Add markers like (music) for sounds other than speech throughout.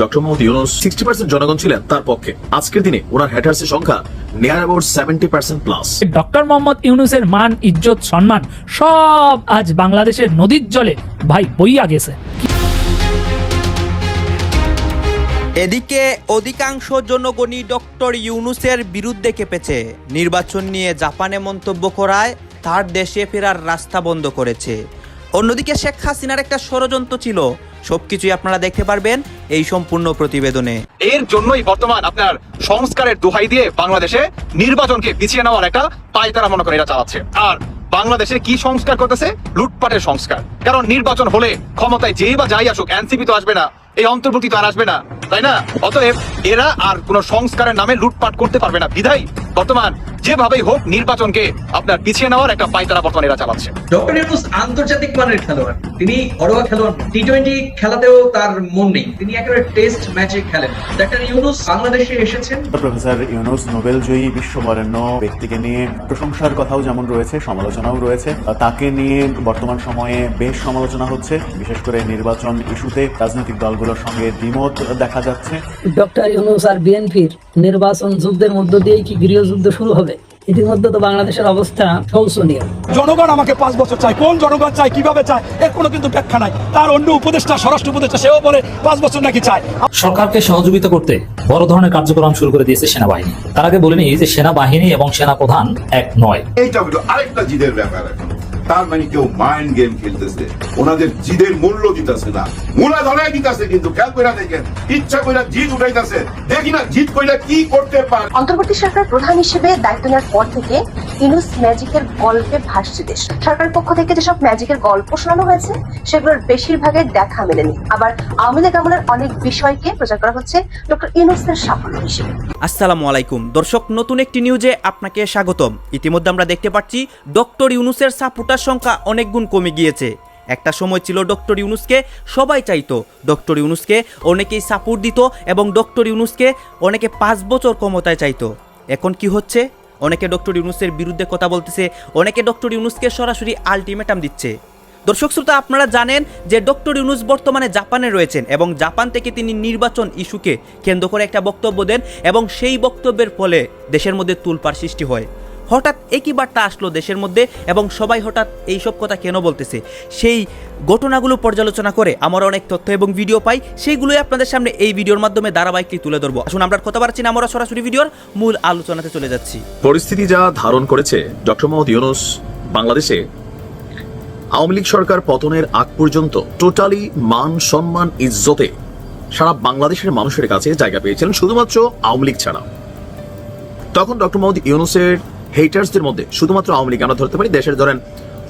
Doctor Mohammad Yunus sixty percent জনগণ ছিলেন তার পক্ষে। আজকের দিনে ওনার হ্যাটার্স এর সংখ্যা near about seventy percent plus doctor Mohammad ইউনুসের মান ইজ্জত সম্মান সব আজ বাংলাদেশের নদীর জলে ভাই বইয়া গেছে। এদিকে অধিকাংশ জনগণই ডক্টর ইউনুসের বিরুদ্ধে কেঁপেছে। নির্বাচন নিয়ে জাপানে মন্তব্য করায় তার দেশে ফেরার রাস্তা বন্ধ করেছে। অন্যদিকে শেখ হাসিনার একটা ষড়যন্ত্র ছিল সবকিছুই আপনারা দেখতে পারবেন এই সম্পূর্ণ প্রতিবেদনে। এর জন্যই বর্তমান আপনার সংস্কারের দোহাই দিয়ে বাংলাদেশে নির্বাচনকে পিছিয়ে নেওয়ার একটা পায়তারা মনে করে এটা চালাচ্ছে। আর বাংলাদেশে কি সংস্কার করতেছে? লুটপাটের সংস্কার। কারণ নির্বাচন হলে ক্ষমতায় যেই বা যাই আসুক, এনসিপি তো আসবে না, এই অন্তর্ভুক্তি তো আর আসবে না, তাই না? অতএব এরা আর কোন সংস্কারের নামে লুটপাট করতে পারবে না। বিধাই বর্তমান যেভাবেই হোক নির্বাচনকে আপনার পিছিয়ে নেওয়ার একটা পায়তারা বর্তমান এরা চালাচ্ছে। ডক্টর ইউনুস আন্তর্জাতিক মানের খেলোয়াড়। তিনি ঘরোয়া খেলোয়াড় টি টোয়েন্টি খেলাতেও তার মন নেই। তিনি একেবারে টেস্ট ম্যাচে খেলেন। ডক্টর ইউনুস বাংলাদেশে এসেছেন। প্রফেসর ইউনুস নোবেল জয়ী বিশ্ববরেণ্য ব্যক্তিকে নিয়ে প্রশংসার কথাও যেমন রয়েছে সমালোচনাও রয়েছে। তাকে নিয়ে বর্তমান সময়ে বেশ সমালোচনা হচ্ছে। বিশেষ করে নির্বাচন ইস্যুতে রাজনৈতিক দলগুলোর সঙ্গে দ্বিমত দেখা যাচ্ছে। ডক্টর ইউনুস আর বিএনপির নির্বাচন যুদ্ধের মধ্য দিয়েই কি গৃহযুদ্ধ শুরু হবে? ইতিমধ্যে তো বাংলাদেশের অবস্থা শোষণীয়। জনগণ আমাকে পাঁচ বছর চায়। কোন জনগণ চায় কীভাবে চায় এর কোনো কিন্তু ব্যাখ্যা নাই। তার অন্য উপদেষ্টা স্বরাষ্ট্র উপদেষ্টা সেও বলে পাঁচ বছর নাকি চায়। সরকারকে সহযোগিতা করতে বড় ধরনের কার্যক্রম শুরু করে দিয়েছে সেনাবাহিনী। তার আগে বলিনি যে সেনাবাহিনী এবং সেনা প্রধান এক নয়। এইটা হলো আরেকটা জিদের ব্যাপার। তার মানে কেউ মাইন্ড গেম খেলতেছে। ওনাদের জিদের মূল্য দিতেছে না। মূলা ধরাই দিতেছে কিন্তু খেয়াল করে দেখেন ইচ্ছা করে জিদ উঠাইতেছে। দেখি না জিদ কইলে কি করতে পারে। অন্তর্বর্তী সরকার প্রধান হিসেবে দায়িত্ব নেওয়ার পর থেকে ইনুস ম্যাজিকের গল্পে ভাসছে দেশ। সরকারের পক্ষ থেকে যেসব ম্যাজিকের গল্প শোনানো হয়েছে সেগুলোর বেশিরভাগের দেখা মেলেনি। আবার আওয়ামী লীগ আমলের অনেক বিষয়কে প্রচার করা হচ্ছে ডক্টর ইনুসের সাফল্য হিসেবে। আসসালামু আলাইকুম। দর্শক নতুন একটি নিউজে আপনাকে স্বাগতম। ইতিমধ্যে আমরা দেখতে পাচ্ছি ডক্টর ইউনুসের সাপোর্টার সংখ্যা অনেক গুণ কমে গিয়েছে। একটা সময় ছিল ডক্টর ইউনুসকে সবাই চাইতো। ডক্টর ইউনুসকে অনেকেই সাপোর্ট দিত এবং ডক্টর ইউনুসকে অনেকে পাঁচ বছর ক্ষমতায় চাইতো। এখন কি হচ্ছে? অনেকে ডক্টর ইউনুসের বিরুদ্ধে কথা বলতেছে, অনেকে ডক্টর ইউনুসকে সরাসরি আলটিমেটাম দিচ্ছে। দর্শক শ্রোতা, আপনারা জানেন যে ডক্টর ইউনুস বর্তমানে জাপানে রয়েছেন এবং জাপান থেকে তিনি নির্বাচন ইস্যুকে কেন্দ্র করে একটা বক্তব্য দেন এবং সেই বক্তব্যের ফলে দেশের মধ্যে তুলপার সৃষ্টি হয়। হঠাৎ একই বার্তা আসলো দেশের মধ্যে এবং সবাই হঠাৎ এইসব কথা কেন বলতেছে? সেই ঘটনাগুলো পর্যালোচনা করে আমরা অনেক তথ্য এবং ভিডিও পাই, সেইগুলোই আপনাদের সামনে এই ভিডিওর মাধ্যমে ধারাবাহিকলি তুলে ধরবো। আসুন, আমরা কথা বাড়ছি না, আমরা সরাসরি ভিডিওর মূল আলোচনাতে চলে যাচ্ছি। পরিস্থিতি যা ধারণ করেছে ডক্টর মোহাম্মদ ইউনুস বাংলাদেশে, আওয়ামী লীগ সরকার পতনের আগ পর্যন্ত টোটালি মান, সম্মান, ইজ্জতে সারা বাংলাদেশের মানুষের কাছে জায়গা পেয়েছিলেন শুধুমাত্র আওয়ামী লীগ ছাড়া তখন ডক্টর মোহাম্মদ ইউনুসের হেটার্সদের মধ্যে শুধুমাত্র আওয়ামী লীগ আমরা ধরতে পারি? দেশের ধরেন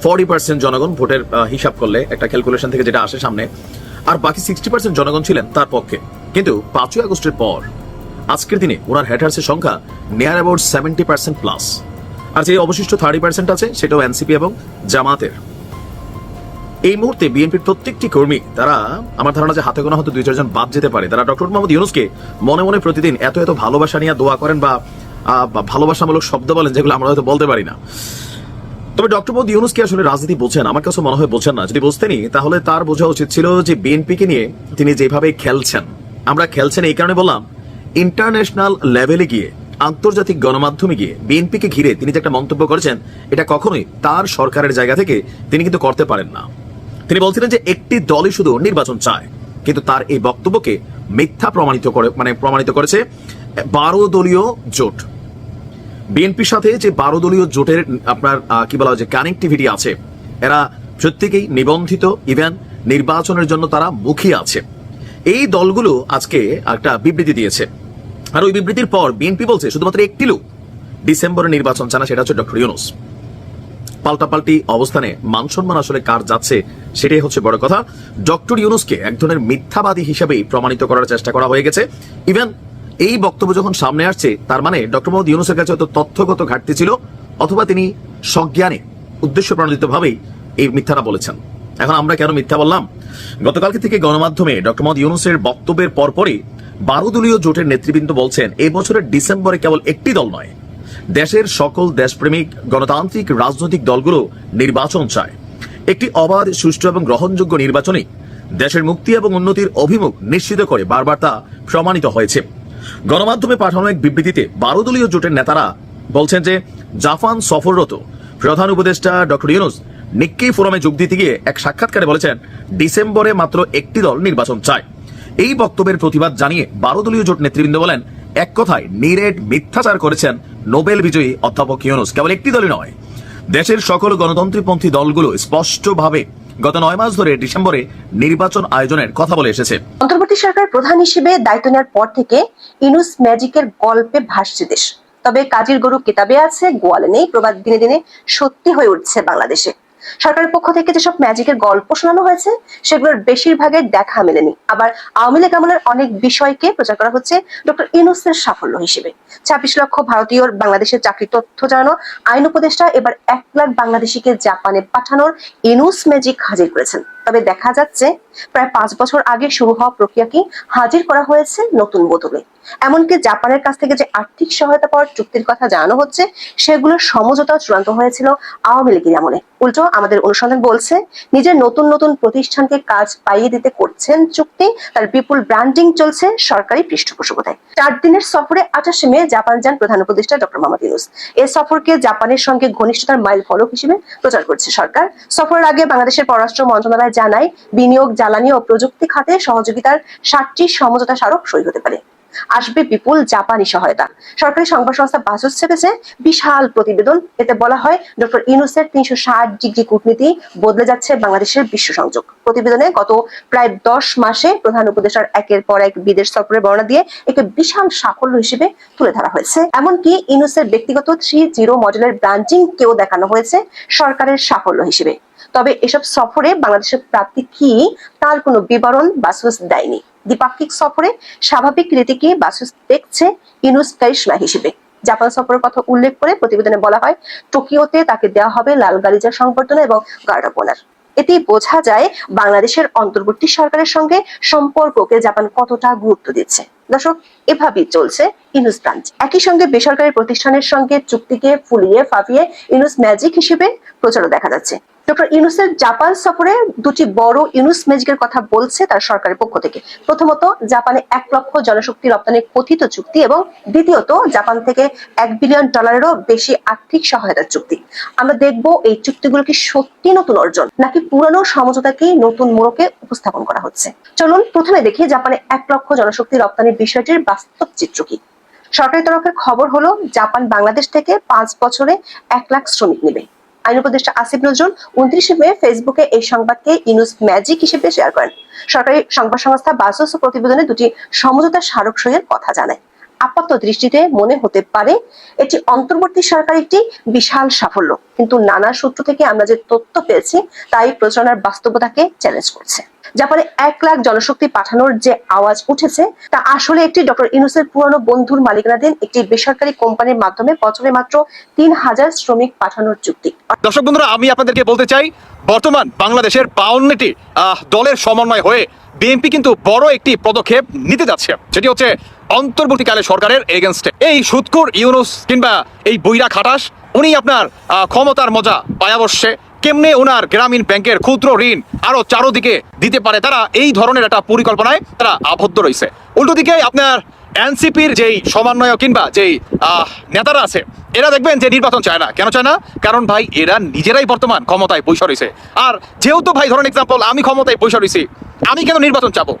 ফর্টি পার্সেন্ট জনগণ ভোটের হিসাব করলে একটা ক্যালকুলেশন থেকে যেটা আসে সামনে, আর বাকি সিক্সটি পার্সেন্ট জনগণ ছিলেন তার পক্ষে। কিন্তু পাঁচই আগস্টের পর, আজকের দিনে ওনার হ্যাটার্সের সংখ্যা near about seventy percent plus আর যে অবশিষ্ট থার্টি পার্সেন্ট আছে, সেটাও এনসিপি এবং জামাতের। এই মুহূর্তে বিএনপির প্রত্যেকটি কর্মী, তারা, আমার ধারণা যে হাতে গোনা হয়তো দুই চারজন বাদ যেতে পারে। তারা ডক্টর মোহাম্মদ ইউনুসকে মনে মনে প্রতিদিন এত এত ভালোবাসা নিয়ে দোয়া করেন বা ভালোবাসামূলক শব্দ বলেন যেগুলো আমরা হয়তো বলতে পারি না। তবে ডক্টর মোহাম্মদ ইউনুস কি আসলে রাজনীতি বোঝেন? আমার কাছে মনে হয় বোঝেন না। যদি বুঝতেনই, তাহলে তার বোঝা উচিত ছিল যে বিএনপিকে নিয়ে তিনি যেভাবে খেলছেন। আমরা খেলছেন এই কারণে বললাম, ইন্টারন্যাশনাল লেভেলে গিয়ে, আন্তর্জাতিক গণমাধ্যমে গিয়ে বিএনপিকে ঘিরে তিনি যে একটা মন্তব্য করেছেন, এটা কখনোই তার সরকারের জায়গা থেকে তিনি কিন্তু করতে পারেন না। তিনি বলছিলেন যে একটি দলই শুধু নির্বাচন চায়। কিন্তু তার এই বক্তব্যকে মিথ্যা প্রমাণিত করে মানে প্রমাণিত করেছে বারো দলীয় জোট। বিএনপির সাথে যে বারো দলীয় জোটের আপনার কি বলা হয়, যে কানেক্টিভিটি আছে, এরা প্রত্যেকেই নিবন্ধিত ইভেন নির্বাচনের জন্য তারা মুখিয়ে আছে। এই দলগুলো আজকে একটা বিবৃতি দিয়েছে। আর ওই বিবৃতির পর বিএনপি বলছে, শুধুমাত্র একটি লোক ডিসেম্বরে নির্বাচন চানা সেটা হচ্ছে ডক্টর ইউনুস। পাল্টাপাল্টি অবস্থানে মান সম্মান আসলে কার যাচ্ছে, সেটাই হচ্ছে বড় কথা। ডক্টর ইউনুসকে এক ধরনের মিথ্যাবাদী হিসেবেই প্রমাণিত করার চেষ্টা করা হয়ে গেছে। ইভেন এই বক্তব্য যখন সামনে আসছে, তার মানে ডক্টর মোহাম্মদ ইউনুসের কাছে হয়তো তথ্যগত ঘাটতি ছিল, অথবা তিনি সজ্ঞানে উদ্দেশ্য প্রণোদিত ভাবেই এই মিথ্যাটা বলেছেন। এখন আমরা কেন মিথ্যা বললাম? গতকালকে থেকে গণমাধ্যমে ডক্টর মোহাম্মদ ইউনুসের বক্তব্যের পরপরই বারো দলীয় জোটের নেতৃবৃন্দ বলছেন এই বছরের ডিসেম্বরে কেবল একটি দল নয় দেশের সকল দেশপ্রেমিক গণতান্ত্রিক রাজনৈতিক দলগুলো নির্বাচন চায়। একটি অবাধ, সুষ্ঠু এবং গ্রহণযোগ্য নির্বাচনে দেশের মুক্তি এবং উন্নতির অভিমুখ নিশ্চিত করে বারবার তা প্রমাণিত হয়েছে। গণমাধ্যমে পাঠানো এক বিবৃতিতে বারো দলীয় জোটের নেতারা বলছেন যে জাপান সফররত প্রধান উপদেষ্টা ডক্টর ইউনুস নিক্কি ফোরামে যোগ দিতে গিয়ে এক সাক্ষাৎকারে বলেছেন, ডিসেম্বরে মাত্র একটি দল নির্বাচন চায়। এই বক্তব্যের প্রতিবাদ জানিয়ে বারো দলীয় জোট নেতৃবৃন্দ বলেন, এক কথায় নিরেট মিথ্যাচার করেছেন নোবেল বিজয়ী অধ্যাপক ইউনুস কেবল একটি দলই নয়। দেশের সকল গণতন্ত্রীপন্থী দলগুলো স্পষ্টভাবে গত নয় মাস ধরে ডিসেম্বরে নির্বাচন আয়োজনের কথা বলে এসেছে। অন্তর্বর্তী সরকার প্রধান হিসেবে দায়িত্ব নেওয়ার পর থেকে ইনুস ম্যাজিকের গল্পে ভাসছে দেশ। তবে কাজীর গরু কেতাবে আছে, গোয়ালে নেই, প্রবাদ দিনে দিনে সত্যি হয়ে উঠছে বাংলাদেশে। সরকারের পক্ষ থেকে যেসব ম্যাজিকের গল্প শোনানো হয়েছে, সেগুলোর বেশিরভাগের দেখা মেলেনি। আবার আওয়ামী লীগ আমলের অনেক বিষয়কে প্রচার করা হচ্ছে ডক্টর ইনুসের সাফল্য হিসেবে। ছাব্বিশ লক্ষ ভারতীয় বাংলাদেশের চাকরি তথ্য জানানো আইন উপদেষ্টা এবার এক লাখ বাংলাদেশিকে জাপানে পাঠানোর ইনুস ম্যাজিক হাজির করেছেন। তবে দেখা যাচ্ছে, প্রায় পাঁচ বছর আগে শুরু হওয়া প্রক্রিয়াকে হাজির করা হয়েছে নতুন বদলে। এমনকি জাপানের কাছ থেকে যে আর্থিক সহায়তা পাওয়ার চুক্তির কথা জানানো হচ্ছে, সেগুলোর সমঝোতা চূড়ান্ত হয়েছিল আওয়ামী লীগের আমলে। উল্টো, আমাদের অনুসন্ধান বলছে, নিজের নতুন নতুন প্রতিষ্ঠানকে কাজ পাইয়ে দিতে করছেন চুক্তি, তার বিপুল ব্র্যান্ডিং চলছে সরকারি পৃষ্ঠপোষকতায়। চার দিনের সফরে আঠাশে মে জাপান যান প্রধান উপদেষ্টা ডক্টর মোহাম্মদ ইউনুস। এই সফরকে জাপানের সঙ্গে ঘনিষ্ঠতার মাইল ফলক হিসেবে প্রচার করছে সরকার। সফরের আগে বাংলাদেশের পররাষ্ট্র মন্ত্রণালয় জানায়, বিনিয়োগ জ্বালানি ও প্রযুক্তি খাতে সহযোগিতার ষাটটি সমঝোতা স্মারক সই হতে পারে। আসবে বিপুল জাপানি সহায়তা। সরকারি সংবাদ সংস্থা বাসুস ছেপেছে বিশাল প্রতিবেদন। এতে বলা হয়, ডক্টর ইউনুসের তিনশো ষাট ডিগ্রি কূটনীতি বদলে যাচ্ছে বাংলাদেশের বিশ্ব সংযোগ। প্রতিবেদনে গত প্রায় দশ মাসে প্রধান উপদেষ্টার একের পর এক বিদেশ সফরের বর্ণনা দিয়ে একে বিশাল সাফল্য হিসেবে তুলে ধরা হয়েছে। এমনকি ইউনুসের ব্যক্তিগত থ্রি জিরো মডেলের ব্রাঞ্চিং কেও দেখানো হয়েছে সরকারের সাফল্য হিসেবে। তবে এসব সফরে বাংলাদেশের প্রাপ্তি কি, তার কোনো বিবরণ বাসুস দেয়নি। দ্বিপাক্ষিক সফরে স্বাভাবিক রীতিকে বাসুস দেখছে ইনুস কারিশমা হিসেবে। জাপান সফরের কথা উল্লেখ করে প্রতিবেদনে বলা হয়, টোকিওতে তাকে দেওয়া হবে লাল গালিজা সংবর্ধনা এবং গার্ড অফ অনার। এতেই বোঝা যায়, বাংলাদেশের অন্তর্বর্তী সরকারের সঙ্গে সম্পর্ককে জাপান কতটা গুরুত্ব দিচ্ছে। দর্শক, এভাবেই চলছে ইনুস ব্রাঞ্চ একই সঙ্গে বেসরকারি প্রতিষ্ঠানের সঙ্গে চুক্তিকে ফুলিয়ে ফাঁপিয়ে ইনুস ম্যাজিক হিসেবে প্রচারও দেখা যাচ্ছে। ডক্টর ইউনুসের জাপান সফরে দুটি বড় ইউনুস ম্যাজিকের কথা বলছে তার সরকারের পক্ষ থেকে। প্রথমত, জাপানে এক লক্ষ জনশক্তি রপ্তানির কথিত চুক্তি এবং দ্বিতীয়ত, জাপান থেকে এক বিলিয়ন ডলারেরও বেশি আর্থিক সহায়তার চুক্তি। আমরা দেখব এই চুক্তিগুলো কি সত্যি নতুন অর্জন, নাকি পুরানো সমঝোতাকে নতুন মোড়কে উপস্থাপন করা হচ্ছে। চলুন প্রথমে দেখি জাপানে এক লক্ষ জনশক্তি রপ্তানির বিষয়টির বাস্তব চিত্র কি। সরকারি তরফের খবর হলো, জাপান বাংলাদেশ থেকে পাঁচ বছরে এক লাখ শ্রমিক নেবে। আইন উপদেষ্টা আসিফ নজরুল উনত্রিশে মে ফেসবুকে এই সংবাদকে ইনুস ম্যাজিক হিসেবে শেয়ার করেন। সরকারি সংবাদ সংস্থা বাসস প্রতিবেদনে দুটি সমঝোতা স্মারক সইয়ের কথা জানায়। আপাত দৃষ্টিতে মনে হতে পারে, এটি অন্তর্বর্তী সরকার একটি বিশাল সাফল্য। কিন্তু নানা সূত্র থেকে আমরা যে তথ্য পেয়েছি, তাই প্রচারণার বাস্তবতাকে চ্যালেঞ্জ করছে। জাপানে এক লাখ জনশক্তি পাঠানোর যে আওয়াজ উঠেছে, তা আসলে একটি ডক্টর ইনুসের পুরনো বন্ধুর মালিকানাধীন একটি বেসরকারি কোম্পানির মাধ্যমে বছরে মাত্র তিন হাজার শ্রমিক পাঠানোর চুক্তি। দর্শক বন্ধুরা, আমি আপনাদেরকে বলতে চাই, বর্তমান বাংলাদেশের বাউন্নটি দলের সমন্বয় হয়ে বিএনপি কিন্তু বড় একটি পদক্ষেপ নিতে যাচ্ছে। সেটি হচ্ছে অন্তর্বর্তীকালে সরকারের এগেনস্টে। এই সুৎকুর ইউনুস কিংবা এই বইরা খাটাস উনি আপনার ক্ষমতার মজা পায়া বসছে। কেমনে ওনার গ্রামীণ ব্যাংকের ক্ষুদ্র ঋণ আরও চারোদিকে দিতে পারে? তারা এই ধরনের একটা পরিকল্পনায় তারা আবদ্ধ রয়েছে। উল্টো দিকে আপনার এনসিপির যেই সমন্বয় কিংবা যেই নেতারা আছে, এরা দেখবেন যে নির্বাচন চায় না। কেন চায় না? কারণ ভাই, এরা নিজেরাই বর্তমান ক্ষমতায় পয়সা রয়েছে। আর যেহেতু ভাই, ধরেন এক্সাম্পল আমি ক্ষমতায় পয়সা রয়েছি, আমি কেন নির্বাচন চাবো?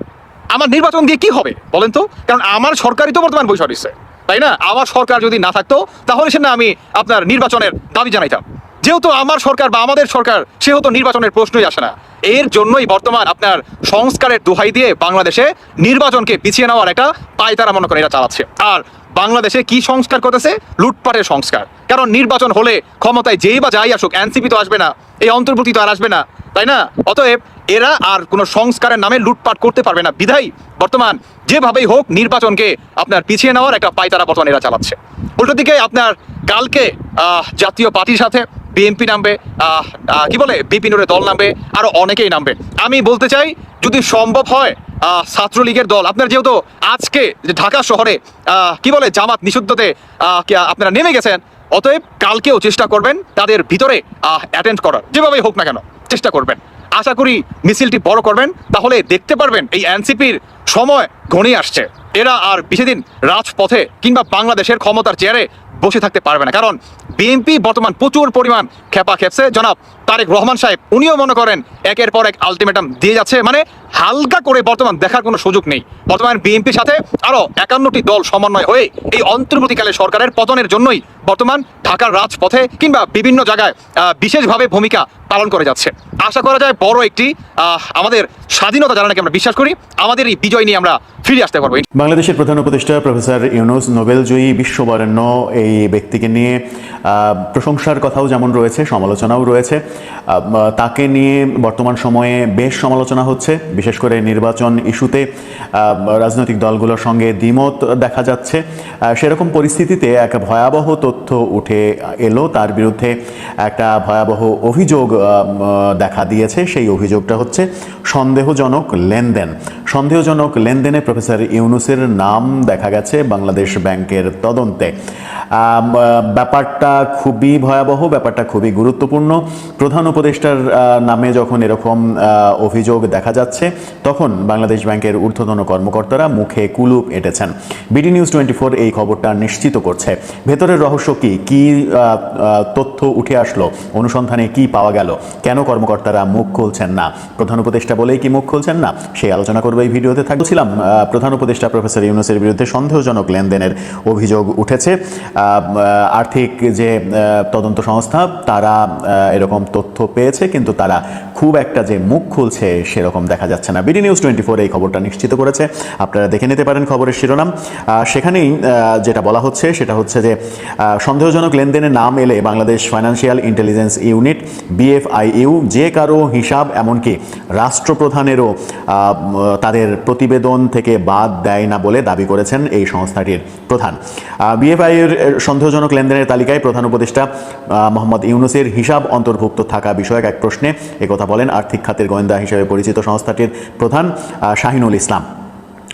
আমার নির্বাচন দিয়ে কি হবে বলেন তো? কারণ আমার সরকারই তো বর্তমান পয়সা রয়েছে। তাই না? আমার সরকার যদি না থাকতো, তাহলে সে না আমি আপনার নির্বাচনের দাবি জানাইতাম। যেহেতু আমার সরকার বা আমাদের সরকার, সেহেতু নির্বাচনের প্রশ্নই আসে না। এর জন্যই বর্তমান আপনার সংস্কারের দোহাই দিয়ে বাংলাদেশে নির্বাচনকে পিছিয়ে নেওয়ার একটা পায় তারা মনে করে এরা চালাচ্ছে। আর বাংলাদেশে কি সংস্কার করতেছে? লুটপাটের সংস্কার। কারণ নির্বাচন হলে ক্ষমতায় যেই বা যাই আসুক, এনসিপি তো আসবে না, এই অন্তর্ভুক্তি তো আর আসবে না, তাই না? অতএব এরা আর কোনো সংস্কারের নামে লুটপাট করতে পারবে না। বিধাই বর্তমান যেভাবেই হোক নির্বাচনকে আপনার পিছিয়ে নেওয়ার একটা পায়তারা বর্তমান এরা চালাচ্ছে। উল্টো দিকে আপনার কালকে জাতীয় পার্টির সাথে বিএনপি নামবে কি বলে বিপিনুরের দল নামবে, আরও অনেকেই নামবে। আমি বলতে চাই, যদি সম্ভব হয় ছাত্রলীগের দল, আপনার যেহেতু আজকে যে ঢাকা শহরে কি বলে, জামাত নিষিদ্ধতে আপনারা নেমে গেছেন, অতএব কালকেও চেষ্টা করবেন তাদের ভিতরে অ্যাটেন্ড করার। যেভাবেই হোক না কেন, চেষ্টা করবেন। আশা করি মিছিলটি বড় করবেন, তাহলে দেখতে পারবেন এই এনসিপির সময় ঘনিয়ে আসছে। এরা আর দিন রাজপথে কিংবা বাংলাদেশের ক্ষমতার চেয়ারে বসে থাকতে পারবে না। কারণ বিএনপি বর্তমান প্রচুর পরিমাণ খেপা খেপছে জনাব তারেক রহমান সাহেব, উনিও মনে করেন একের পর এক আলটিমেটাম দিয়ে যাচ্ছে। মানে হালকা করে বর্তমান দেখার কোনো সুযোগ নেই। বর্তমান বিএনপির সাথে আরও একান্নটি দল সমন্বয় হয়ে এই অন্তর্বর্তীকালে সরকারের পতনের জন্যই বর্তমান ঢাকার রাজপথে কিংবা বিভিন্ন জায়গায় বিশেষভাবে ভূমিকা পালন করে যাচ্ছে। আশা করা যায় বড় একটি আমাদের স্বাধীনতা যারা আমরা বিশ্বাস করি, আমাদের এই বিজয় নিয়ে আমরা ফিরে আসতে পারব। বাংলাদেশের প্রধান উপদেষ্টা প্রফেসর ইউনুস নোবেলজয়ী, বিশ্ববরেণ্য এই ব্যক্তিকে নিয়ে প্রশংসার কথাও যেমন রয়েছে, সমালোচনাও রয়েছে। তাকে নিয়ে বর্তমান সময়ে বেশ সমালোচনা হচ্ছে। বিশেষ করে নির্বাচন ইস্যুতে রাজনৈতিক দলগুলোর সঙ্গে দ্বিমত দেখা যাচ্ছে। সেরকম পরিস্থিতিতে এক ভয়াবহ তথ্য উঠে এলো। তার বিরুদ্ধে একটা ভয়াবহ অভিযোগ দেখা দিয়েছে। সেই অভিযোগটা হচ্ছে সন্দেহজনক লেনদেন। সন্দেহজনক লেনদেনে প্রফেসর ইউনুসের নাম দেখা গেছে বাংলাদেশ ব্যাংকের তদন্তে। ব্যাপারটা খুবই ভয়াবহ, ব্যাপারটা খুবই গুরুত্বপূর্ণ। প্রধান উপদেষ্টার নামে যখন এরকম অভিযোগ দেখা যাচ্ছে, তখন বাংলাদেশ ব্যাংকের ঊর্ধ্বতন কর্মকর্তারা মুখে কুলুপ এঁটেছেন। বিডি নিউজ টোয়েন্টি ফোর এই খবরটা নিশ্চিত করছে। ভেতরের রহস্য কি? কি তথ্য উঠে আসলো? অনুসন্ধানে কি পাওয়া গেল? কেন কর্মকর্তারা মুখ খুলছেন না? প্রধান উপদেষ্টা বলেই কি মুখ খুলছেন না? সেই আলোচনা করব এই ভিডিওতে। থাকছিলাম প্রধান উপদেষ্টা প্রফেসর ইউনুসের বিরুদ্ধে সন্দেহজনক লেনদেনের অভিযোগ উঠেছে। আর্থিক যে তদন্ত সংস্থা, তারা এরকম তথ্য পেয়েছে, কিন্তু তারা খুব একটা যে মুখ খুলছে সেরকম দেখা যাচ্ছে না। বিডি নিউজ টোয়েন্টি ফোর এই খবরটা নিশ্চিত করেছে। আপনারা দেখে নিতে পারেন খবরের শিরোনাম। সেখানেই যেটা বলা হচ্ছে সেটা হচ্ছে যে সন্দেহজনক লেনদেনের নাম এলে Bangladesh financial intelligence unit, BFIU, যে কারও হিসাব এমনকি রাষ্ট্রপ্রধানেরও তাদের প্রতিবেদন থেকে বাদ দেয় না বলে দাবি করেছেন এই সংস্থাটির প্রধান। বিএফআইয়ের সন্দেহজনক লেনদেনের তালিকায় প্রধান উপদেষ্টা মোহাম্মদ ইউনুসের হিসাব অন্তর্ভুক্ত থাকা বিষয়ক এক প্রশ্নে একথা বলেন আর্থিক খাতের গোয়েন্দা হিসেবে পরিচিত সংস্থাটির প্রধান শাহিনুল ইসলাম।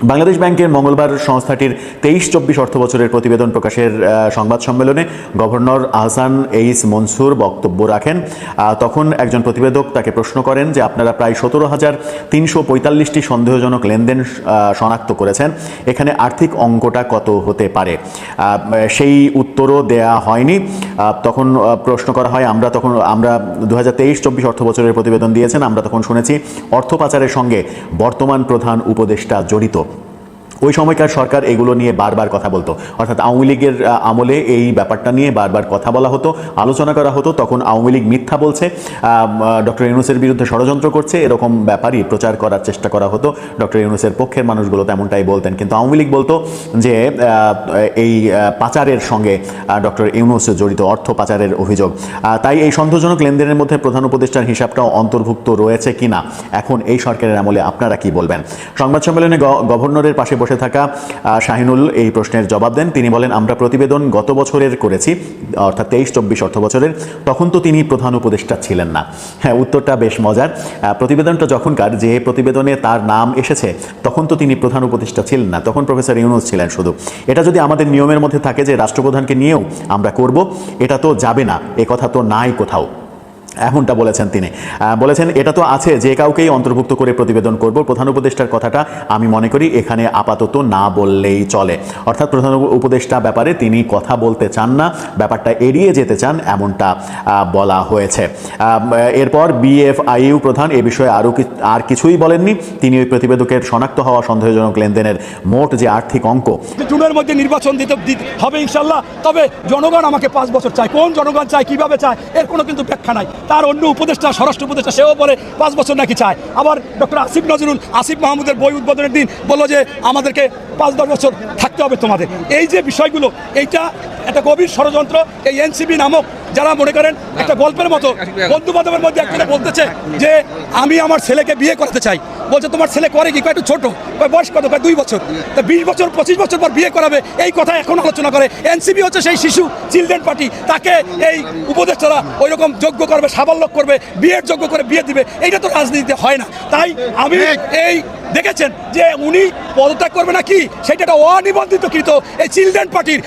বাংলাদেশ ব্যাংকের মঙ্গলবার সংস্থাটির তেইশ চব্বিশ অর্থ বছরের প্রতিবেদন প্রকাশের সংবাদ সম্মেলনে গভর্নর আহসান এইস মনসুর বক্তব্য রাখেন। তখন একজন প্রতিবেদক তাকে প্রশ্ন করেন যে আপনারা প্রায় সতেরো হাজার তিনশো পঁয়তাল্লিশটি সন্দেহজনক লেনদেন শনাক্ত করেছেন। এখানে আর্থিক অঙ্কটা কত হতে পারে? সেই উত্তরও দেয়া হয়নি। তখন প্রশ্ন করা হয়, আমরা তখন, আমরা দু হাজার তেইশ চব্বিশ অর্থ বছরের প্রতিবেদন দিয়েছেন, আমরা তখন শুনেছি অর্থ পাচারের সঙ্গে বর্তমান প্রধান উপদেষ্টা জড়িত। ওই সময়কার সরকার এগুলো নিয়ে বারবার কথা বলতো। অর্থাৎ আওয়ামী লীগের আমলে এই ব্যাপারটা নিয়ে বারবার কথা বলা হতো, আলোচনা করা হতো, তখন আওয়ামী লীগ মিথ্যা বলছে ডক্টর ইউনুসের বিরুদ্ধে ষড়যন্ত্র করছে, এরকম ব্যাপারই প্রচার করার চেষ্টা করা হতো। ডক্টর ইউনুসের পক্ষের মানুষগুলো তেমনটাই বলতেন। কিন্তু আওয়ামী লীগ বলতো যে এই পাচারের সঙ্গে ডক্টর ইউনুস জড়িত, অর্থ পাচারের অভিযোগ। তাই এই সন্দেহজনক লেনদেনের মধ্যে প্রধান উপদেষ্টার হিসাবটাও অন্তর্ভুক্ত রয়েছে কিনা? এখন এই সরকারের আমলে আপনারা কি বলবেন? সংবাদ সম্মেলনে গভর্নরের পাশে বসে থাকা শাহিনুল এই প্রশ্নের জবাব দেন। তিনি বলেন, আমরা প্রতিবেদন গত বছরের করেছি, অর্থাৎ তেইশ, চব্বিশ অর্থ বছরের। তখন তো তিনি প্রধান উপদেষ্টা ছিলেন না। হ্যাঁ উত্তরটা বেশ মজার। প্রতিবেদনটা যখনকার, যে প্রতিবেদনে তার নাম এসেছে, তখন তো তিনি প্রধান উপদেষ্টা ছিলেন না। তখন প্রফেসর ইউনুস ছিলেন শুধু। এটা যদি আমাদের নিয়মের মধ্যে থাকে যে রাষ্ট্রপ্রধানকে নিয়েও আমরা করব, এটা তো যাবে না। এ কথা তো নাই কোথাও। এমনটা বলেছেন তিনি। বলেছেন, এটা তো আছে, যে কাউকেই অন্তর্ভুক্ত করে প্রতিবেদন করব। প্রধান উপদেষ্টার কথাটা আমি মনে করি এখানে আপাতত না বললেই চলে। অর্থাৎ প্রধান উপদেষ্টা ব্যাপারে তিনি কথা বলতে চান না, ব্যাপারটা এড়িয়ে যেতে চান এমনটা বলা হয়েছে। এরপর বিএফআইইউ প্রধান এ বিষয়ে আরও আর কিছুই বলেননি। তিনি ওই প্রতিবেদকের শনাক্ত হওয়া সন্দেহজনক লেনদেনের মোট যে আর্থিক অঙ্ক। জুনের মধ্যে নির্বাচন দিতে হবে ইনশাল্লাহ তবে জনগণ আমাকে পাঁচ বছর চায়। কোন জনগণ চায়, কীভাবে চায়, এর কোনো কিন্তু ব্যাখ্যা নাই। তার অন্য উপদেষ্টা, স্বরাষ্ট্র উপদেষ্টা, সেও বলে, পাঁচ বছর নাকি চায়। আবার ডক্টর আসিফ নজরুল, আসিফ মাহমুদের বই উদ্বোধনের দিন বলল যে, আমাদেরকে পাঁচ, দশ বছর থাকতে হবে তোমাদের। এই যে বিষয়গুলো, এইটা একটা গভীর ষড়যন্ত্র, এই এনসিবি নামক যারা মনে করেন একটা গল্পের মতো বন্ধু বান্ধবের মধ্যে একজনে বলতেছে যে আমি আমার ছেলেকে বিয়ে করতে চাই। বলছে তোমার ছেলে করে কি? একটু ছোট। বয়স কত? দুই বছর। তা বিশ বছর পঁচিশ বছর পর বিয়ে করাবে এই কথা এখন আলোচনা করে। এনসিবি হচ্ছে সেই শিশু চিলড্রেন পার্টি। তাকে এই উপদেষ্টারা ওই রকম যোগ্য করবে সাবাল্য করবে বিয়ের যোগ্য করে বিয়ে দিবে। এইটা তো রাজনীতিতে হয় না। তাই আমি এই দেখেছেন যে উনি পদত্যাগ করবে না কি সেটা একটা অনিবন্ধিতকৃত এই চিলড্রেন পার্টির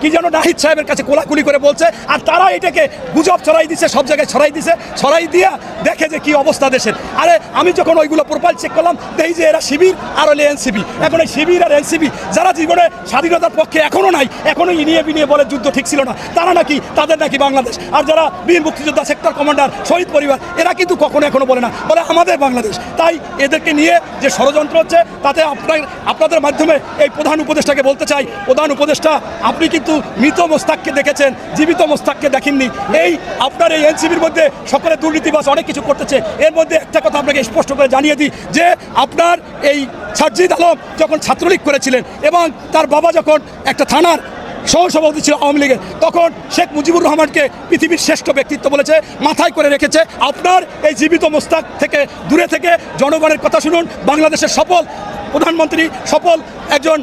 কি যেন নাহিদ সাহেবের কাছে কোলাকুলি করে বলছে, আর তারা এটাকে গুজব ছড়াই দিছে, সব জায়গায় ছড়াই দিছে, ছড়াই দিয়া দেখে যে কি অবস্থা দেশের। আরে আমি যখন ওইগুলো প্রোফাইল চেক করলাম, দেখি যে এরা শিবির আর হলে এনসিবি এখন এই শিবির আর এনসিবি যারা জীবনে স্বাধীনতার পক্ষে এখনও নাই, এখনও ইনিয়ে বিনিয়ে বলে যুদ্ধ ঠিক ছিল না, তারা নাকি, তাদের নাকি বাংলাদেশ। আর যারা বীর মুক্তিযোদ্ধা সেক্টর কমান্ডার শহীদ পরিবার, এরা কিন্তু কখনো এখনও বলে না, বলে আমাদের বাংলাদেশ। তাই এদেরকে নিয়ে যে ষড়যন্ত্র হচ্ছে, তাতে আপনার, আপনাদের মাধ্যমে এই প্রধান উপদেষ্টাকে বলতে চাই। প্রধান উপদেষ্টা, আপনি কিন্তু মৃত মোস্তাককে দেখেছেন, জীবিত মোস্তাককে দেখেননি। এই আপনার এই এনসিবির মধ্যে সকলে দুর্নীতিবাস অনেক কিছু করতেছে। এর মধ্যে একটা কথা আপনাকে স্পষ্ট করে জানিয়ে দিই, যে আপনার এই সার্জিদ আলম যখন ছাত্রলীগ করেছিলেন এবং তার বাবা যখন একটা থানার সহসভাপতি ছিল আওয়ামী লীগের। তখন শেখ মুজিবুর রহমানকে পৃথিবীর শ্রেষ্ঠ ব্যক্তিত্ব বলেছে, মাথায় করে রেখেছে, আপনার এই জীবিত মোস্তাক থেকে দূরে থেকে জনগণের কথা শুনুন, বাংলাদেশের সফল প্রধানমন্ত্রী, সফল একজন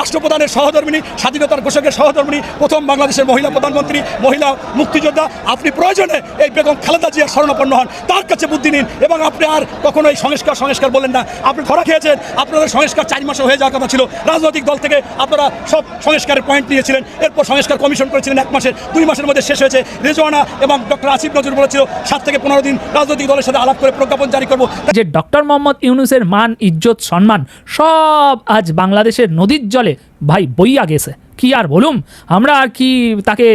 রাষ্ট্রপ্রধানের সহধর্মিনী, স্বাধীনতার ঘোষকের সহধর্মিনী, প্রথম বাংলাদেশের মহিলা প্রধানমন্ত্রী, মহিলা মুক্তিযোদ্ধা। আপনি প্রয়োজনে এই বেগম খালেদা জিয়ার শরণাপন্ন হন, তার কাছে বুদ্ধি নিন এবং আপনি আর কখনো এই সংস্কার সংস্কার বলেন না। আপনি ধরা খেয়েছেন, আপনাদের সংস্কার চার মাসে হয়ে যাওয়ার কথা ছিল। রাজনৈতিক দল থেকে আপনারা সব সংস্কারের পয়েন্ট নিয়েছিলেন এরপর সংস্কার কমিশন করেছিলেন এক মাসের, দুই মাসের মধ্যে শেষ হয়েছে। রেজওয়ানা এবং ডক্টর আসিফ নজরুল বলেছিল, সাত থেকে পনেরো দিন রাজনৈতিক দলের সাথে আলাপ করে প্রজ্ঞাপন জারি করব। যে ডক্টর মোহাম্মদ ইউনুসের মান, ইজ্জত, সম্মান, সব আজ বাংলাদেশের নদীর জলে। ভাই, বইয়া গেছে। কি আর বলুম? আমরা আর কি তাকে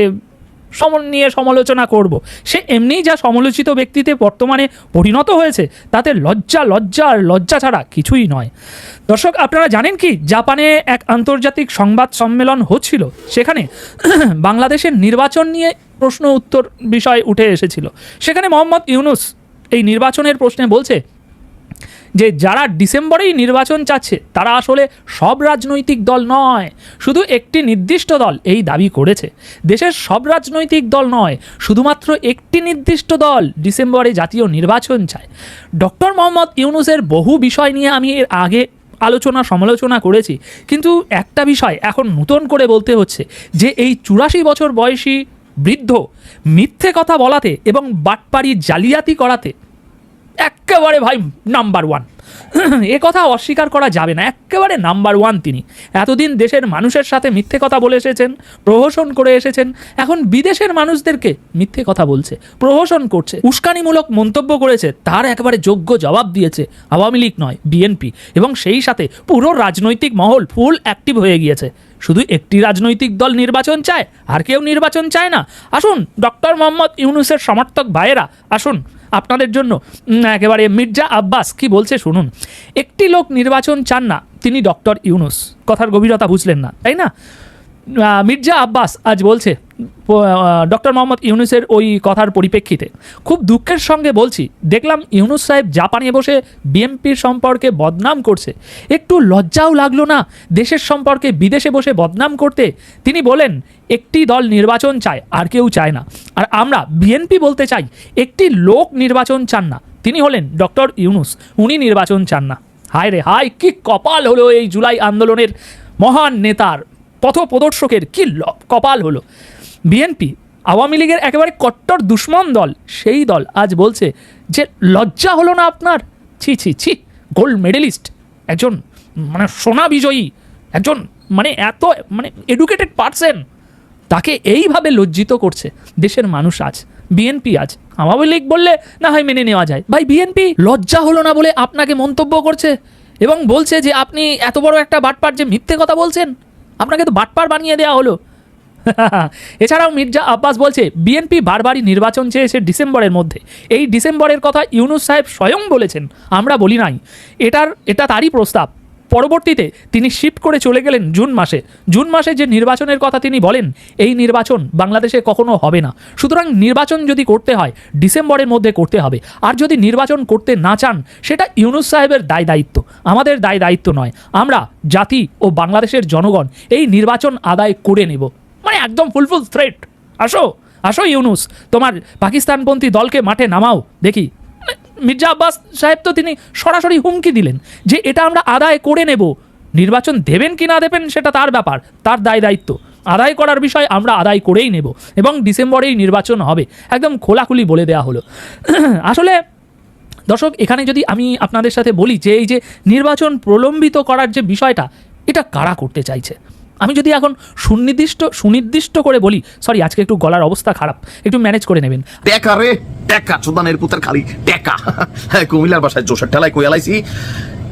সম নিয়ে সমালোচনা করব? সে এমনিই যা সমালোচিত ব্যক্তিতে বর্তমানে পরিণত হয়েছে, তাতে লজ্জা লজ্জা আর লজ্জা ছাড়া কিছুই নয়। দর্শক, আপনারা জানেন কি, জাপানে এক আন্তর্জাতিক সংবাদ সম্মেলন হচ্ছিল। সেখানে (clears throat) বাংলাদেশের নির্বাচন নিয়ে প্রশ্ন উত্তর বিষয় উঠে এসেছিল। সেখানে মোহাম্মদ ইউনুস এই নির্বাচনের প্রশ্নে বলছে যে, যারা ডিসেম্বরেই নির্বাচন চাচ্ছে, তারা আসলে সব রাজনৈতিক দল নয়, শুধু একটি নির্দিষ্ট দল এই দাবি করেছে। দেশের সব রাজনৈতিক দল নয়, শুধুমাত্র একটি নির্দিষ্ট দল ডিসেম্বরে জাতীয় নির্বাচন চায়। ডক্টর মোহাম্মদ ইউনুসের বহু বিষয় নিয়ে আমি এর আগে আলোচনা, সমালোচনা করেছি। কিন্তু একটা বিষয় এখন নতুন করে বলতে হচ্ছে যে এই চুরাশি বছর বয়সী বৃদ্ধ মিথ্যে কথা বলাতে এবং বাটপাড়ি জালিয়াতি করাতে একেবারে ভাই নাম্বার ওয়ান (clears throat) এ কথা অস্বীকার করা যাবে না। একেবারে নাম্বার ওয়ান তিনি। এতদিন দেশের মানুষের সাথে মিথ্যে কথা বলে এসেছেন, প্রহসন করে এসেছেন। এখন বিদেশের মানুষদেরকে মিথ্যে কথা বলছে, প্রহসন করছে, উস্কানিমূলক মন্তব্য করেছে, তার একেবারে যোগ্য জবাব দিয়েছে আওয়ামী লীগ নয় বিএনপি এবং সেই সাথে পুরো রাজনৈতিক মহল ফুল অ্যাক্টিভ হয়ে গিয়েছে। শুধু একটি রাজনৈতিক দল নির্বাচন চায়, আর কেউ নির্বাচন চায় না। আসুন ডক্টর মোহাম্মদ ইউনুসের সমর্থক ভাইয়েরা, আসুন আপনাদের জন্য। একেবারে মির্জা আব্বাস, কি বলছে শুনুন। একটি লোক নির্বাচন চান না, তিনি ডক্টর ইউনুস। কথার গভীরতা বুঝলেন না, তাই না? মির্জা আব্বাস আজ বলছে ডক্টর মোহাম্মদ ইউনুসের ওই কথার পরিপ্রেক্ষিতে খুব দুঃখের সঙ্গে বলছি, দেখলাম ইউনুস সাহেব জাপানে বসে বিএমপির সম্পর্কে বদনাম করছে। একটু লজ্জাও লাগল না দেশের সম্পর্কে বিদেশে বসে বদনাম করতে। তিনি বলেন, একটি দল নির্বাচন চায়, আর কেউ চায় না। আর আমরা বিএনপি বলতে চাই, একটি লোক নির্বাচন চান না। তিনি হলেন ডক্টর ইউনুস, উনি নির্বাচন চান না। হায় রে হায়, কি কপাল হলো এই জুলাই আন্দোলনের মহান নেতার পথ প্রদর্শকের কি কপাল হলো। বিএনপি আওয়ামী লীগের একেবারে কট্টর দুশ্মন দল, সেই দল আজ বলছে যে লজ্জা হলো না আপনার। ছি ছি ছি গোল্ড মেডেলিস্ট একজন মানে সোনা বিজয়ী, একজন মানে এত মানে এডুকেটেড পার্সন তাকে এইভাবে লজ্জিত করছে দেশের মানুষ আজ বিএনপি আজ। আওয়ামী লীগ বললে না হয় মেনে নেওয়া যায়। ভাই বিএনপি লজ্জা হলো না বলে আপনাকে মন্তব্য করছে এবং বলছে যে আপনি এত বড় একটা বাটপার যে মিথ্যে কথা বলছেন, আপনাকে তো বাটপার বানিয়ে দেওয়া হলো। (laughs) এছাড়াও মির্জা আব্বাস বলছে বিএনপি বারবারই নির্বাচন চেয়েছে ডিসেম্বরের মধ্যে। এই ডিসেম্বরের কথা ইউনুস সাহেব স্বয়ং বলেছেন, আমরা বলি নাই। এটার, এটা তারই প্রস্তাব। পরবর্তীতে তিনি শিফট করে চলে গেলেন জুন মাসে। জুন মাসে যে নির্বাচনের কথা তিনি বলেন, এই নির্বাচন বাংলাদেশে কখনো হবে না। সুতরাং নির্বাচন যদি করতে হয়, ডিসেম্বরের মধ্যে করতে হবে। আর যদি নির্বাচন করতে না চান, সেটা ইউনুস সাহেবের দায় দায়িত্ব। আমাদের দায় দায়িত্ব নয়। আমরা জাতি ও বাংলাদেশের জনগণ, এই নির্বাচন আদায় করে নেব। একদম ফুলফুল থ্রেট আসো আসো ইউনুস, তোমার পাকিস্তানপন্থী দলকে মাঠে নামাও, দেখি। মির্জা আব্বাস সাহেব তো তিনি সরাসরি হুমকি দিলেন যে এটা আমরা আদায় করে নেব। নির্বাচন দেবেন কি না দেবেন সেটা তার ব্যাপার, তার দায় দায়িত্ব। আদায় করার বিষয় আমরা আদায় করেই নেব এবং ডিসেম্বরেই নির্বাচন হবে। একদম খোলাখুলি বলে দেওয়া হলো। (clears throat) আসলে, দর্শক, এখানে যদি আমি আপনাদের সাথে বলি যে এই যে নির্বাচন প্রলম্বিত করার যে বিষয়টা, এটা কারা করতে চাইছে? আমি যদি এখন সুনির্দিষ্ট সুনির্দিষ্ট করে বলি সরি আজকে একটু গলার অবস্থা খারাপ, একটু ম্যানেজ করে নেবেন। টেকা রে টেকা চোদানের পুতের খালি টেকা হ্যাঁ কুমিল্লার বাসায় জোশের ঠেলায় কই আলাইছি?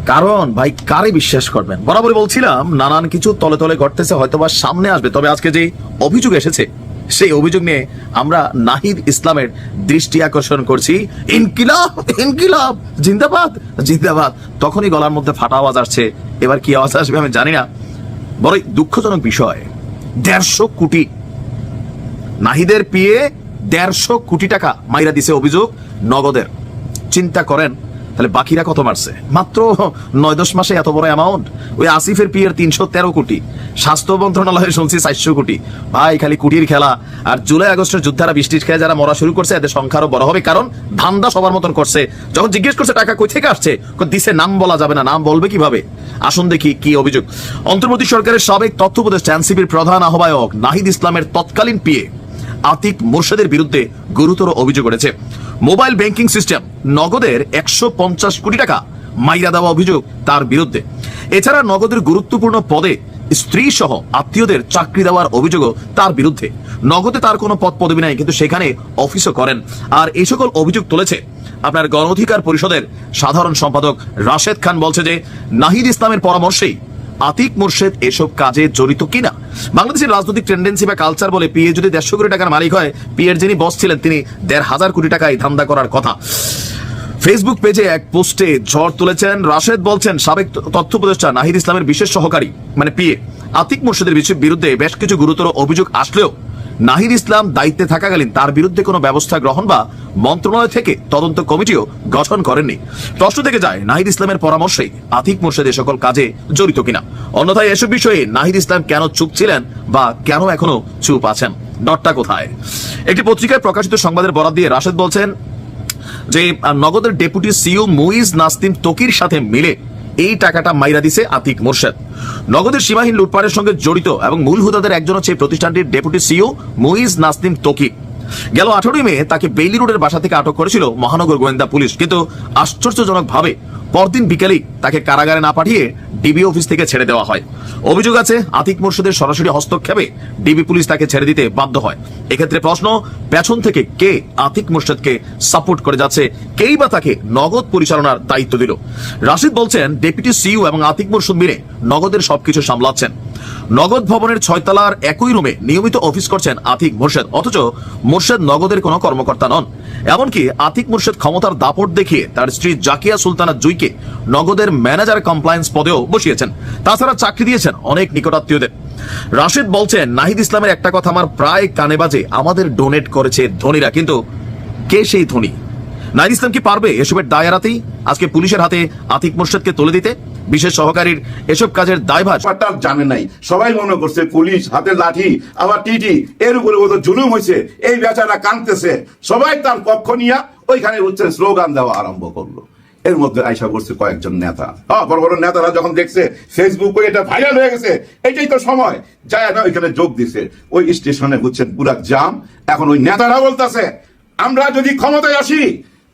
কারণ, ভাই, কারে বিশ্বাস করবেন? বরাবরই বলছিলাম, নানান কিছু তলে তলে ঘটতেছে, হয়তোবা সামনে আসবে। তবে আজকে যে অভিযোগ এসেছে, সেই অভিযোগ নিয়ে আমরা নাহিদ ইসলামের দৃষ্টি আকর্ষণ করছি। ইনকিলাব ইনকিলাব! জিন্দাবাদ জিন্দাবাদ! তখনই গলার মধ্যে ফাটা আওয়াজ আসছে। এবার কি আওয়াজ আসবে আমি জানি না। বড়ই দুঃখজনক বিষয়, দেড়শো কোটি নাহিদের পিয়ে দেড়শো কোটি টাকা মাইরা দিছে অভিযোগ নগদের। চিন্তা করেন তাহলে বাকিরা কত মারছে? মাত্র নয় দশ মাসে এত বড় অ্যামাউন্ট ওই আসিফের পিয়ের তিনশো তেরো কোটি, স্বাস্থ্য মন্ত্রণালয়ে শুনছি চারশো কোটি। ভাই, খালি কুটির খেলা। আর জুলাই আগস্টের যুদ্ধারা বৃষ্টির খেয়ে যারা মরা শুরু করছে, এদের সংখ্যা আরও বড় হবে। কারণ ধান্দা সবার মতন করছে। যখন জিজ্ঞেস করছে, টাকা কই থেকে আসছে? দিছে, নাম বলা যাবে না। নাম বলবে কীভাবে? আসুন দেখি কি অভিযোগ। অন্তর্বর্তী সরকারের সাবেক তথ্য উপদেষ্টা, এনসিপির প্রধান আহ্বায়ক নাহিদ ইসলামের তৎকালীন পিয়ে আতিক মোর্শেদের বিরুদ্ধে গুরুতর অভিযোগ উঠেছে মোবাইল ব্যাংকিং সিস্টেম নগদের একশো পঞ্চাশ কোটি টাকা মাইরা দেওয়া অভিযোগ তার বিরুদ্ধে। এছাড়া নগদের গুরুত্বপূর্ণ পদে স্ত্রী সহ আত্মীয়দের চাকরি দেওয়ার অভিযোগও তার বিরুদ্ধে। নগদে তার কোনো পদ পদবি নাই, কিন্তু সেখানে অফিসও করেন। আর এই সকল অভিযোগ তুলেছে আপনার গণ অধিকার পরিষদের সাধারণ সম্পাদক রাশেদ খান বলছে যে, নাহিদ ইসলামের পরামর্শেই আতিক মোর্শেদ এসব কাজে জড়িত কিনা? বাংলাদেশের রাজনৈতিক টেন্ডেন্সি বা কালচার বলে পিএ যদি দেড়শো কোটি টাকার মালিক হয় পিএর যিনি বস ছিলেন, তিনি দেড় হাজার কোটি টাকায় ধান্দা করার কথা। ফেসবুক পেজে এক পোস্টে ঝড় তুলেছেন। রাশেদ বলছেন, সাবেক তথ্য উপদেষ্টা নাহিদ ইসলামের বিশেষ সহকারী মানে পিএ আতিক মোর্শেদের বিরুদ্ধে বেশ কিছু গুরুতর অভিযোগ আসলেও নাহিদ ইসলাম দায়িত্বে থাকাকালীন তার বিরুদ্ধে কোনো ব্যবস্থা গ্রহণ বা মন্ত্রণালয় থেকে তদন্ত কমিটিও গঠন করেননি। প্রশ্ন থেকে যায়, নাহিদ ইসলামের পরামর্শে আতিক মোর্শেদ এ সকল কাজে জড়িত কিনা? অন্যথায় এসব বিষয়ে নাহিদ ইসলাম কেন চুপ ছিলেন বা কেন এখনও চুপ আছেন? ডটটা কোথায়? একটি পত্রিকায় প্রকাশিত সংবাদের বরাদ দিয়ে রাশেদ বলছেন যে নগদের ডেপুটি সিইও মুইজ নাসতিম তকির সাথে মিলে এই টাকাটা মাইরা দিছে আতিক মোর্শেদ। নগদের সীমাহীন লুটপাটের সঙ্গে জড়িত এবং মূল হুদাদের একজন হচ্ছে প্রতিষ্ঠানটির ডেপুটি সিও মুইজ নাসনিম তকি গেল আঠারোই মে তাকে বেইলি রোডের বাসা থেকে আটক করেছিল মহানগর গোয়েন্দা পুলিশ। কিন্তু আশ্চর্যজনক ভাবে পরদিন বিকেলেই তাকে কারাগারে না পাঠিয়ে ডিবি অফিস থেকে ছেড়ে দেওয়া হয়। অভিযোগ আছে, আতিক মোর্শেদের সরাসরি হস্তক্ষেপে ডিবি পুলিশ তাকে ছেড়ে দিতে বাধ্য হয়। এক্ষেত্রে প্রশ্ন, পেছন থেকে কে আতিক মোর্শেদকে সাপোর্ট করে যাচ্ছে? কেই বা তাকে নগদ পরিচালনার দায়িত্ব দিল? রাশিদ বলছেন, ডেপুটি সিইও এবং আতিক মোর্শেদ মিলে নগদের সবকিছু সামলাচ্ছেন। নগদ ভবনের ছয়তলার একই রুমে নিয়মিত অফিস করছেন আতিক মোর্শেদ। অথচ মোর্শেদ নগদের কোনো কর্মকর্তা নন। এমনকি আতিক মোর্শেদ ক্ষমতার দাপট দেখিয়ে তার স্ত্রী জাকিয়া সুলতানা জুইকে নগদের ম্যানেজার কমপ্লায়েন্স পদেও বসিয়েছেন। তাছাড়া চাকরি দিয়েছেন অনেক নিকটাত্মীয়দের। রাশিদ বলছেন, নাহিদ ইসলামের একটা কথা আমার প্রায় কানে বাজে। আমাদের ডোনেট করেছে ধনীরা। কিন্তু কে সেই ধনী? নাহিদ ইসলাম কি পারবে এসবের দায় আজকে পুলিশের হাতে আতিক মোর্শেদকে তুলে দিতে? বিশেষ সহকারীর এসব কাজের দায়ভার ব্যাপারটা জানে নাই। সবাই মনে করছে পুলিশ হাতে লাঠি, আবার টিটি, এর উপরে কত জুলুম হয়েছে, এই বেচারা কাঁদতেছে। সবাই তার পক্ষ নিয়ে ওইখানে হচ্ছে স্লোগান দেওয়া আরম্ভ করল। এর মধ্যে আইসা করছে কয়েকজন নেতা। হ্যাঁ বড় বড় নেতারা যখন দেখছে ফেসবুকে এটা ভাইরাল হয়ে গেছে, এটাই তো সময়। যায় না ওইখানে যোগ দিছে। ওই স্টেশনে বুঝছেন পুরা জাম। এখন ওই নেতারা বলতেছে, আমরা যদি ক্ষমতায় আসি,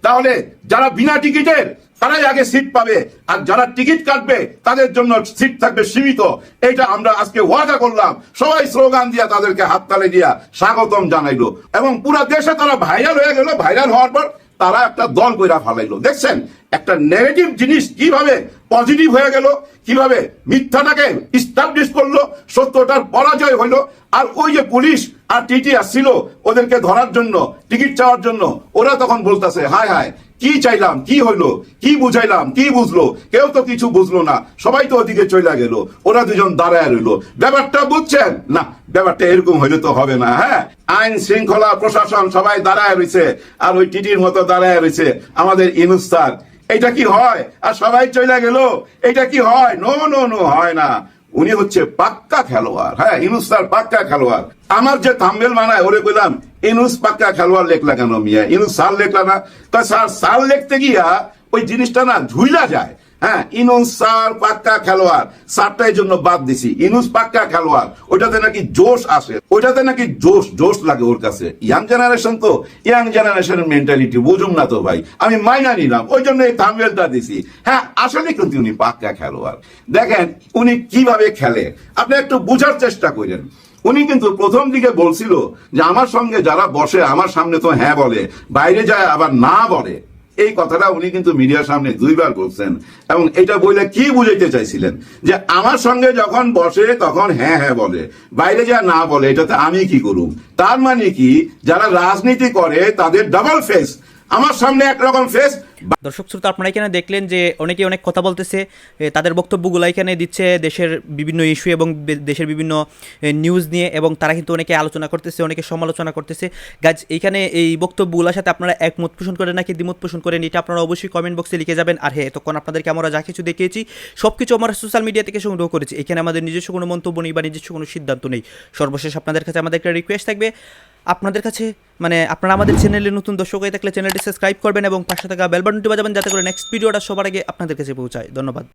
তাহলে যারা বিনা টিকিটের তারাই আগে সিট পাবে। আর যারা টিকিট কাটবে, তাদের জন্য সিট থাকবে সীমিত। এটা আমরা আজকে ওয়াদা করলাম। সবাই স্লোগান দিয়া তাদেরকে হাততালি দিয়া স্বাগতম জানাইলো। এবং পুরো দেশে তারা ভাইরাল হয়ে গেল। ভাইরাল হওয়ার পর তারা একটা দল কইরা ফালাইলো। দেখছেন? একটা নেগেটিভ জিনিস কীভাবে পজিটিভ হয়ে গেল, কীভাবে মিথ্যাটাকে ইস্টাবলিশ করল, সত্যটার পরাজয় হইল, আর ওই যে পুলিশ আর টিটি আসছিল, ওদেরকে ধরার জন্য টিকিট চাওয়ার জন্য, ওরা তখন বলতেছে, হায় হায় কি চাইলাম, কি হইল, কি বুঝাইলাম, কি বুঝলো? কেউ তো কিছু বুঝলো না। সবাই তো ওদিকে চলে গেল। ওরা দুজন দাঁড়ায় রইল। ব্যাপারটা বুঝছেন? না, ব্যাপারটা এরকম হইলে তো হবে না হ্যাঁ? আইন শৃঙ্খলা, প্রশাসন সবাই দাঁড়ায় রয়েছে আর ওই টিটির মতো দাঁড়ায় রয়েছে আমাদের ইনুস্তার এটা কি হয়? আর সবাই চলে গেল? এটা কি হয়? নো নো নো, হয় না। উনি হচ্ছে পাক্কা খেলোয়াড়। হ্যাঁ ইনুস স্যার পাক্কা খেলোয়াড়। আমার যে থাম্বেল মানায়, ওরে বললাম ইনুস পাক্কা খেলোয়াড় লেখলা কেন মিয়া? ইনুস সাল লেখলা না। তা সার সাল লেখতে গিয়া ওই জিনিসটা না ঝুইলা যায়। হ্যাঁ ইনুস স্যার পাক্কা খেলোয়াড়। স্যারটা জন্য বাদ দিছি। ইনুস পাক্কা খেলোয়াড়। ওইটাতে নাকি জোশ আসে। ওইটাতে নাকি জোশ জোশ লাগে ওর কাছে। ইয়াং জেনারেশন তো, ইয়াং জেনারেশনের মেন্টালিটি বুঝুম না তো ভাই। আমি মাইনা নিলাম। ওই জন্য এই থামবেলটা দিছি। হ্যাঁ আসলে কিন্তু উনি পাক্কা খেলোয়াড়। দেখেন, উনি কীভাবে খেলে। আপনি একটু বুঝার চেষ্টা করেন। উনি কিন্তু প্রথম দিকে বলছিল যে, আমার সঙ্গে যারা বসে, আমার সামনে তো হ্যাঁ বলে, বাইরে যায় আবার না বলে। এই কথাটা উনি কিন্তু মিডিয়ার সামনে দুইবার বলছেন। এবং এটা বইলে কি বুঝাইতে চাইছিলেন? যে আমার সঙ্গে যখন বসে, তখন হ্যাঁ হ্যাঁ বলে। বাইরে যা না বলে, এটাতে আমি কি করুম? তার মানে কি, যারা রাজনীতি করে, তাদের ডাবল ফেস আমার সামনে একরকম ফেস দর্শক শ্রোতা, আপনারা এখানে দেখলেন যে অনেকে অনেক কথা বলতেছে তাদের বক্তব্যগুলো এখানে দিচ্ছে দেশের বিভিন্ন ইস্যু এবং দেশের বিভিন্ন নিউজ নিয়ে এবং তারা কিন্তু অনেকে আলোচনা করতেছে, অনেকে সমালোচনা করতেছে। গাছ এইখানে এই বক্তব্যগুলোর সাথে আপনারা একমত পোষণ করেন নাকি দ্বিমত পোষণ করেন, এটা আপনারা অবশ্যই কমেন্ট বক্সে লিখে যাবেন। আর হ্যাঁ এতক্ষণ আপনাদেরকে আমরা যা কিছু দেখিয়েছি সব কিছু আমরা সোশ্যাল মিডিয়া থেকে সংগ্রহ করেছি। এখানে আমাদের নিজস্ব কোনো মন্তব্য নেই বা নিজস্ব কোনো সিদ্ধান্ত নেই। সর্বশেষ আপনাদের কাছে আমাদের একটা রিকোয়েস্ট থাকবে আপনাদের কাছে মানে আপনারা আমাদের চ্যানেলে নতুন দর্শক হয়ে থাকলে চ্যানেলটি সাবস্ক্রাইব করবেন এবং পাশে থাকা বেল বাটনটি বাজাবেন যাতে করে নেক্সট ভিডিওটা সবার আগে আপনাদের কাছে পৌঁছায়। ধন্যবাদ।